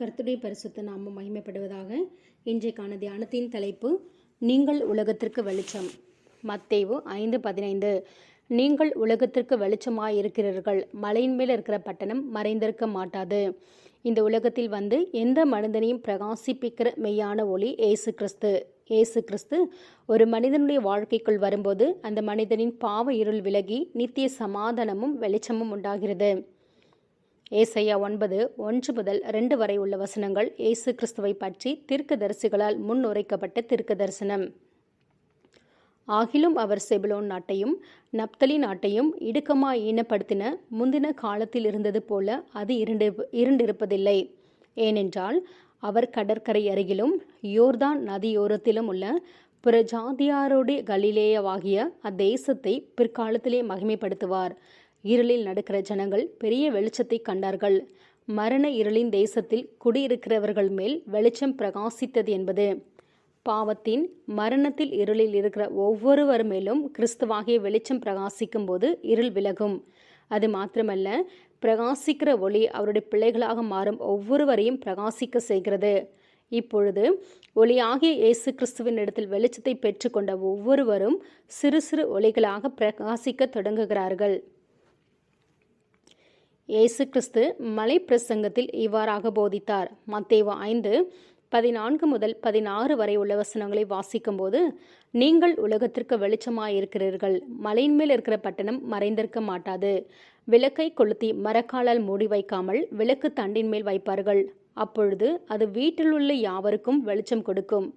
கர்த்துடைய பரிசுத்த நாமம் மகிமைப்படுவதாக இன்றைக்கான தியானத்தின் தலைப்பு நீங்கள் உலகத்திற்கு வெளிச்சம். மத்தேவு ஐந்து பதினைந்து. நீங்கள் உலகத்திற்கு வெளிச்சமாக இருக்கிறீர்கள் மலையின் மேல் இருக்கிற பட்டணம் மறைந்திருக்க மாட்டாது. இந்த உலகத்தில் வந்து எந்த மனிதனையும் பிரகாசிப்பிக்கிற மெய்யான ஒளி ஏசு கிறிஸ்து. ஏசு கிறிஸ்து ஒரு மனிதனுடைய வாழ்க்கைக்குள் வரும்போது அந்த மனிதனின் பாவ இருள் விலகி நித்திய சமாதானமும் வெளிச்சமும் உண்டாகிறது. ஏசையா ஒன்பது ஒன்று முதல் ரெண்டு வரை உள்ள வசனங்கள் இயேசு கிறிஸ்துவை பற்றி தீர்க்கதரிசிகளால் முன் உரைக்கப்பட்ட தீர்க்க தரிசனம் ஆகிலும் அவர் செபிலோன் நாட்டையும் நப்தலி நாட்டையும் இடுக்கமாய் ஈனப்படுத்தின முந்தின காலத்தில் இருந்தது போல அது இருண்டு இருண்டிருப்பதில்லை. ஏனென்றால் அவர் கடற்கரை அருகிலும் யோர்தான் நதியோரத்திலும் உள்ள பிற ஜாதியாருடைய கலிலேயவாகிய அத்தேசத்தை பிற்காலத்திலே மகிமைப்படுத்துவார். இருளில் நடக்கிற ஜனங்கள் பெரிய வெளிச்சத்தை கண்டார்கள். மரண இருளின் தேசத்தில் குடியிருக்கிறவர்கள் மேல் வெளிச்சம் பிரகாசித்தது என்பது. பாவத்தின் மரணத்தில் இருளில் இருக்கிற ஒவ்வொருவர் மேலும் கிறிஸ்துவாகிய வெளிச்சம் பிரகாசிக்கும் போது இருள் விலகும். அது மாத்திரமல்ல பிரகாசிக்கிற ஒளி அவருடைய பிள்ளைகளாக மாறும் ஒவ்வொருவரையும் பிரகாசிக்க செய்கிறது. இப்பொழுது ஒளியாகிய இயேசு கிறிஸ்துவின் இடத்தில் வெளிச்சத்தை பெற்றுக்கொண்ட ஒவ்வொருவரும் சிறு சிறு ஒளிகளாக பிரகாசிக்க தொடங்குகிறார்கள். இயேசு கிறிஸ்து மலை பிரசங்கத்தில் இவ்வாறாக போதித்தார். மத்தேவ ஐந்து பதினான்கு முதல் பதினாறு வரை உள்ள வசனங்களை வாசிக்கும்போது நீங்கள் உலகத்திற்கு வெளிச்சமாயிருக்கிறீர்கள். மலையின் மேல் இருக்கிற பட்டணம் மறைந்திருக்க மாட்டாது. விளக்கை கொளுத்தி மரக்காலால் மூடி வைக்காமல் விளக்கு தண்டின் மேல் வைப்பார்கள். அப்பொழுது அது வீட்டில் உள்ள யாவருக்கும் வெளிச்சம் கொடுக்கும்.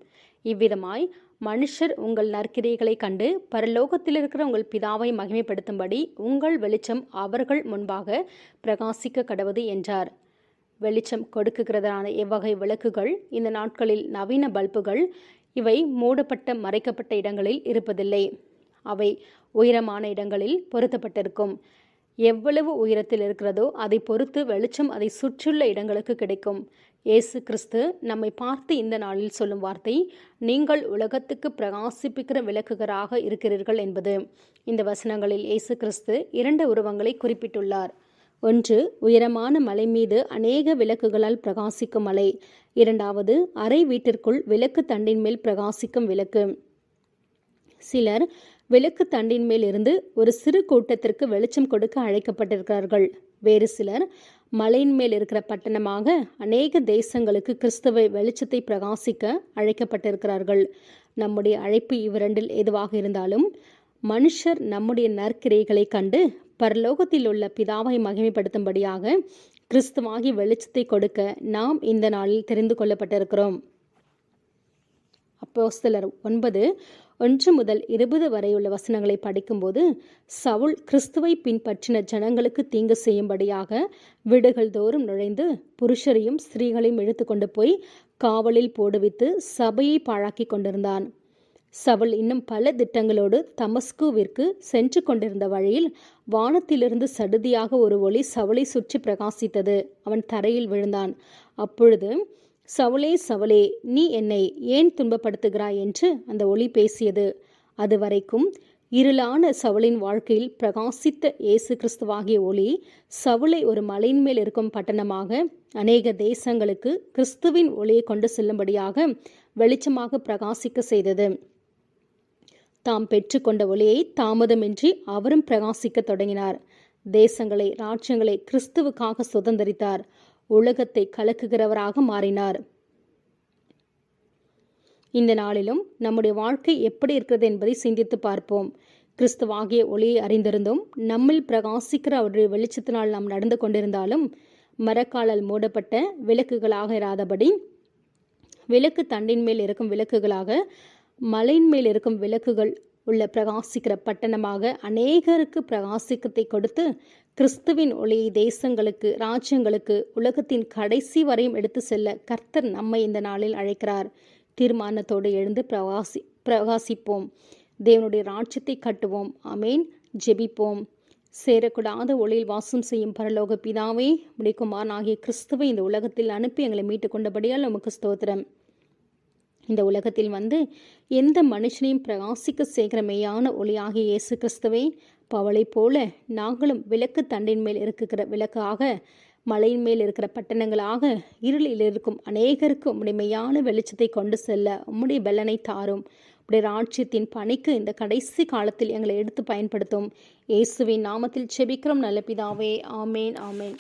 இவ்விதமாய் மனுஷர் உங்கள் நற்கிரைகளை கண்டு பரலோகத்தில் இருக்கிற உங்கள் பிதாவை மகிமைப்படுத்தும்படி உங்கள் வெளிச்சம் அவர்கள் முன்பாக பிரகாசிக்க கடவுது என்றார். வெளிச்சம் கொடுக்குகிறதான எவ்வகை விளக்குகள் இந்த நாட்களில் நவீன பல்புகள். இவை மூடப்பட்ட மறைக்கப்பட்ட இடங்களில் இருப்பதில்லை. அவை உயரமான இடங்களில் பொருத்தப்பட்டிருக்கும். எவ்வளவு உயரத்தில் இருக்கிறதோ அதை பொறுத்து வெளிச்சம் அதை சுற்றியுள்ள இடங்களுக்கு கிடைக்கும். இயேசு கிறிஸ்து நம்மை பார்த்து இந்த நாளில் சொல்லும் வார்த்தை நீங்கள் உலகத்துக்கு பிரகாசிப்பிக்கிற விளக்குகராக இருக்கிறீர்கள் என்பது. இந்த வசனங்களில் இயேசு கிறிஸ்து இரண்டு உருவங்களை குறிப்பிட்டுள்ளார். ஒன்று உயரமான மலை மீது அநேக விளக்குகளால் பிரகாசிக்கும் மலை. இரண்டாவது அறை வீட்டிற்குள் விளக்கு தண்டின் மேல் பிரகாசிக்கும் விளக்கு. சிலர் விளக்கு தண்டின் மேல் இருந்து ஒரு சிறு கூட்டத்திற்கு வெளிச்சம் கொடுக்க அழைக்கப்பட்டிருக்கிறார்கள். வேறு சிலர் மலையின் மேல் இருக்கிற பட்டணமாக அநேக தேசங்களுக்கு கிறிஸ்துவை வெளிச்சத்தை பிரகாசிக்க அழைக்கப்பட்டிருக்கிறார்கள். நம்முடைய அழைப்பு இவ்விரண்டில் எதுவாக இருந்தாலும் மனுஷர் நம்முடைய நற்கிரைகளை கண்டு பரலோகத்தில் உள்ள பிதாவை மகிமைப்படுத்தும்படியாக கிறிஸ்துவாகி வெளிச்சத்தை கொடுக்க நாம் இந்த நாளில் தெரிந்து கொள்ளப்பட்டிருக்கிறோம். அப்போ சிலர் ஒன்பது ஒன்று முதல் இருபது வரையுள்ள வசனங்களை படிக்கும்போது சவுல் கிறிஸ்துவை பின்பற்றின ஜனங்களுக்கு தீங்கு செய்யும்படியாக வீடுகள் தோறும் நுழைந்து புருஷரையும் ஸ்திரீகளையும் இழுத்து கொண்டு போய் காவலில் போடுவித்து சபையை பாழாக்கி கொண்டிருந்தான். சவுல் இன்னும் பல திட்டங்களோடு தமஸ்குவிற்கு சென்று கொண்டிருந்த வழியில் வானத்திலிருந்து சடுதியாக ஒரு ஒளி சவுளை சுற்றி பிரகாசித்தது. அவன் தரையில் விழுந்தான். அப்பொழுது சவுளே சவுளே நீ என்னை ஏன் துன்பப்படுத்துகிறாய் என்று அந்த ஒளி பேசியது. அதுவரைக்கும் இருளான சவுளின் வாழ்க்கையில் பிரகாசித்த இயேசு கிறிஸ்துவாகிய ஒளி சவுளை ஒரு மலையின் மேல் இருக்கும் பட்டணமாக அநேக தேசங்களுக்கு கிறிஸ்துவின் ஒளியை கொண்டு செல்லும்படியாக வெளிச்சமாக பிரகாசிக்க செய்தது. தாம் பெற்றுக்கொண்ட ஒளியை தாமதமின்றி அவரும் பிரகாசிக்க தொடங்கினார். தேசங்களை ராஜ்யங்களை கிறிஸ்துவுக்காக சுதந்திரித்தார். உலகத்தை கலக்குகிறவராக மாறினார். இந்த நாளிலும் நம்முடைய வாழ்க்கை எப்படி இருக்கிறது என்பதை சிந்தித்து பார்ப்போம். கிறிஸ்துவாகிய ஒளியை அறிந்திருந்தும் நம்மில் பிரகாசிக்கிற அவருடைய வெளிச்சத்தினால் நாம் நடந்து கொண்டிருந்தாலும் மரக்காலால் மூடப்பட்ட விளக்குகளாக இராதபடி விளக்கு தண்டின் மேல் இருக்கும் விளக்குகளாக மலையின் மேல் இருக்கும் விளக்குகள் உள்ள பிரகாசிக்கிற பட்டணமாக அநேகருக்கு பிரகாசிக்கத்தை கொடுத்து கிறிஸ்துவின் ஒளியை தேசங்களுக்கு ராஜ்யங்களுக்கு உலகத்தின் கடைசி வரையும் எடுத்து செல்ல கர்த்தர் நம்மை இந்த நாளில் அழைக்கிறார். தீர்மானத்தோடு எழுந்து பிரகாசி பிரகாசிப்போம். தேவனுடைய ராஜ்யத்தை கட்டுவோம். அமேன் ஜெபிப்போம். சேரக்கூடாத ஒளியில் வாசம் செய்யும் பரலோக பிதாவே முடிக்குமான் ஆகிய கிறிஸ்துவை இந்த உலகத்தில் அனுப்பி எங்களை மீட்டுக் கொண்டபடியால் நமக்கு ஸ்தோத்திரம். இந்த உலகத்தில் வந்து எந்த மனுஷனையும் பிரகாசிக்க செய்கிற மெய்யான ஒளியாகிய இயேசு கிறிஸ்துவை பவளை போல நாங்களும் விளக்கு தண்டின் மேல் இருக்கிற விளக்காக மலையின் மேல் இருக்கிற பட்டணங்களாக இருளில் இருக்கும் அநேகருக்கு உடைமையான வெளிச்சத்தை கொண்டு செல்ல உம்முடைய வெள்ளனை தாரும். உடைய ராட்சியத்தின் பணிக்கு இந்த கடைசி காலத்தில் எங்களை எடுத்து பயன்படுத்தும். இயேசுவின் நாமத்தில் செபிக்கிறோம் நல்ல பிதாவே. ஆமேன் ஆமேன்.